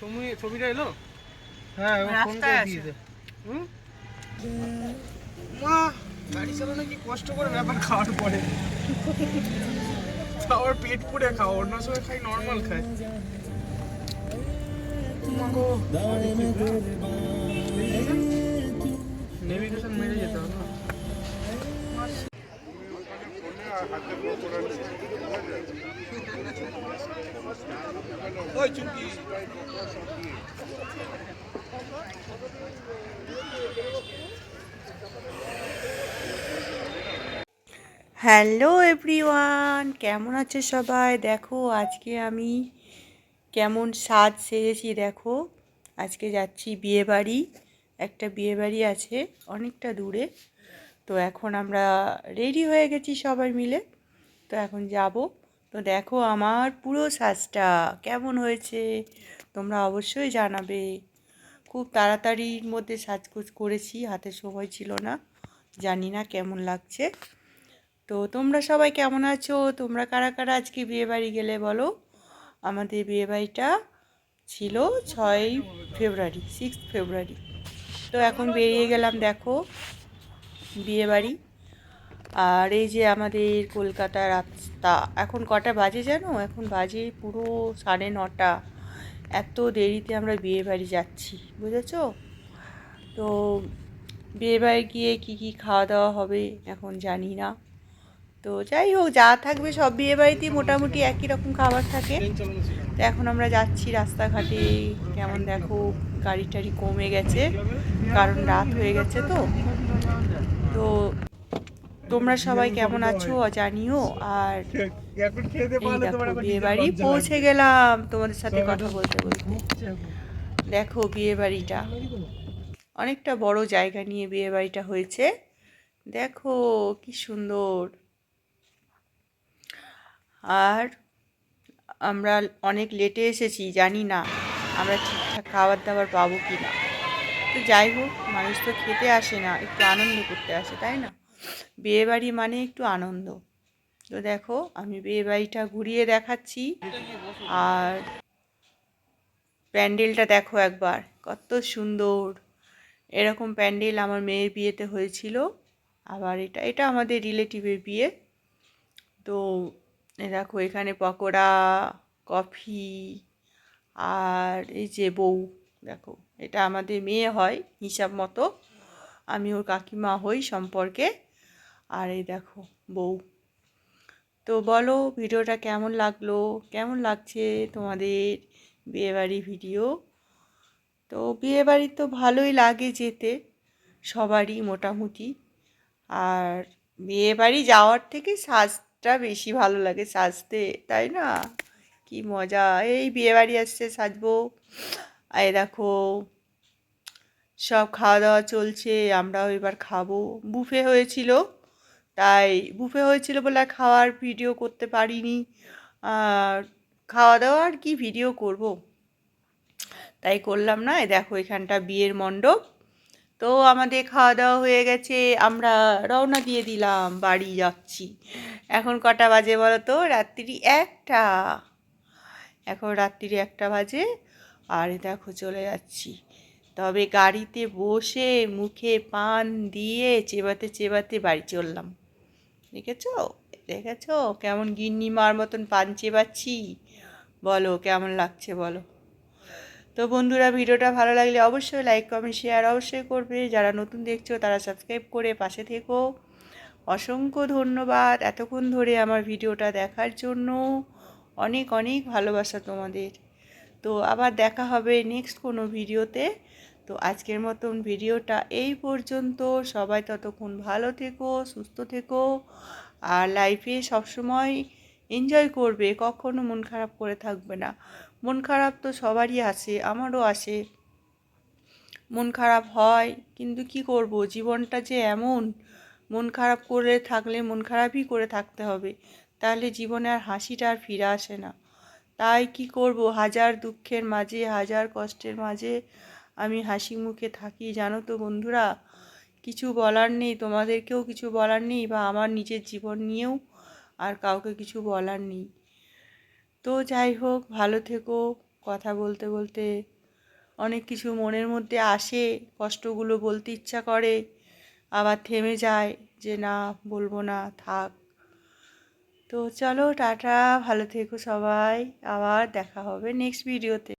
তুমি ছবিটা এলো? হ্যাঁ ফোন করে আছে। দিয়ে দে হুম? মা গাড়ি চালানো কি কষ্ট করে ব্যাপার খাওয়ার পরে। খাওয়ার পেট পুড়ে খাও অন্য সময় খাই নর্মাল খাই। নেভিগেশন মেরে যেতে হবে হ্যালো এভরিওয়ান, কেমন আছে সবাই? দেখো, আজকে আমি কেমন সাজ সেজেছি, দেখো। আজকে যাচ্ছি বিয়ে বাড়ি একটা বিয়ে বাড়ি আছে অনেকটা দূরে। তো এখন আমরা রেডি হয়ে গেছি সবাই মিলে। তো এখন যাব। তো দেখো আমার পুরো সাজটা কেমন হয়েছে তোমরা অবশ্যই জানাবে। খুব তাড়াতাড়ির মধ্যে সাজগোজ করেছি, হাতে সময় ছিল না, জানি না কেমন লাগছে। তো তোমরা সবাই কেমন আছো? তোমরা কারা কারা আজকে বিয়ে বাড়ি গেলে বলো? আমাদের বিয়ে বাড়িটা ছিল ছয় ফেব্রুয়ারি সিক্স ফেব্রুয়ারি। তো এখন বেরিয়ে গেলাম দেখো বিয়ে বাড়ি। আর এই যে আমাদের কলকাতার রাস্তা, এখন কটা বাজে জানো? এখন বাজে পুরো সাড়ে নটা। এত দেরিতে আমরা বিয়ে বাড়ি যাচ্ছি, বুঝেছ? তো বিয়ে বাড়ি গিয়ে কী কী খাওয়া দাওয়া হবে এখন জানি না। তো যাই হোক, যা থাকবে সব বিয়ে বাড়িতেই মোটামুটি একই রকম খাবার থাকে। তো এখন আমরা যাচ্ছি রাস্তাঘাটে, কেমন দেখো, গাড়ি টাড়ি কমে গেছে, কারণ রাত হয়ে গেছে তো। তো তোমরা সবাই কেমন আছো জানিও, আর বিয়ে বাড়ি পৌঁছে গেলাম। তোমাদের সাথে কথা বলতে বলতে। দেখো বিয়ে বাড়িটা অনেকটা বড় জায়গা নিয়ে বিয়ে বাড়িটা হয়েছে। দেখো কি সুন্দর। আর আমরা অনেক লেটে এসেছি, জানি না আমরা ঠিকঠাক খাবার দাবার পাবো কি না তো যাই হোক, মানুষ তো খেতে আসে না, একটু আনন্দ করতে আসে, তাই না? বিয়ে বাড়ি মানে একটু আনন্দ। তো দেখো, আমি বিয়ে বাড়িটা ঘুরিয়ে দেখাচ্ছি। আর প্যান্ডেলটা দেখো একবার, কত সুন্দর। এরকম প্যান্ডেল আমার মেয়ের বিয়েতে হয়েছিল। আবার এটা এটা আমাদের রিলেটিভের বিয়ে। তো দেখো, এখানে পকোড়া, কফি আর এই যে বউ, দেখো, এটা আমাদের মেয়ে হয় হিসাব মতো। আমি ওর কাকিমা হই সম্পর্কে। আর এই দেখো বউ। তো বলো, ভিডিওটা কেমন লাগল? কেমন লাগছে তোমাদের বিয়েবাড়ি ভিডিও? তো বিয়েবাড়ি তো ভালোই লাগে যেতে, সবারই মোটামুটি। আর বিয়েবাড়ি যাওয়ার থেকে সাজটা বেশি ভালো লাগে, সাজতে, তাই না? কি মজা। এই বিয়েবাড়ি আসছে, সাজবো। এই দেখো, সব খাওয়া দাওয়া চলছে, আমরাও এবার খাব। বুফে হয়েছিল। তাই বুফে হয়েছিল বলে খাওয়ার ভিডিও করতে পারিনি। আর খাওয়া দাওয়া আর কি ভিডিও করব। তাই করলাম না। দেখো এখানটা বিয়ের মণ্ডপ। তো আমাদের খাওয়া দাওয়া হয়ে গেছে। আমরা রওনা দিয়ে দিলাম। বাড়ি যাচ্ছি। এখন কটা বাজে বলো তো রাত্রি একটা। এখন রাত্রি একটা বাজে। আর দেখো চলে যাচ্ছি। তবে গাড়িতে বসে মুখে পান দিয়ে চেবাতে চেবাতে বাড়ি চললাম। দেখেছ? দেখেছ? কেমন গিন্নি মার মতন পান চেবাচ্ছি বলো, কেমন লাগছে বলো? তো বন্ধুরা, ভিডিওটা ভালো লাগলে অবশ্যই লাইক কমেন্ট শেয়ার অবশ্যই করবে। যারা নতুন দেখছ, তারা সাবস্ক্রাইব করে পাশে থেকো। অসংখ্য ধন্যবাদ এতক্ষণ ধরে আমার ভিডিওটা দেখার জন্য। অনেক অনেক ভালোবাসা তোমাদের। তো আবার দেখা হবে নেক্সট কোনো ভিডিওতে তো আজকের মতন ভিডিওটা এই পর্যন্ত। সবাই ততক্ষণ ভালো থেকো, সুস্থ থেকো আর লাইফে সবসময় এনজয় করবে, কখনো মন খারাপ করে থাকবে না। মন খারাপ তো সবারই আসে আমারও আসে মন খারাপ হয়, কিন্তু কি করব? জীবনটা যে এমন, মন খারাপ করে থাকলে মন খারাপই করে থাকতে হবে। তাহলে জীবনে আর হাসিটা আর ফিরে আসে না। তাই কি করব? হাজার দুঃখের মাঝে, হাজার কষ্টের মাঝে আমি হাসি মুখে থাকি, জানো তো বন্ধুরা? কিছু বলার নেই, তোমাদেরকেও কিছু বলার নেই বা আমার নিজের জীবন নিয়েও আর কাউকে কিছু বলার নেই। তো যাই হোক, ভালো থেকো, কথা বলতে বলতে অনেক কিছু মনের মধ্যে আসে, কষ্টগুলো বলতে ইচ্ছা করে, আবার থেমে যায় যে না, বলব না, থাক। তো চলো, টাটা, ভালো থেকো সবাই, আবার দেখা হবে নেক্সট ভিডিওতে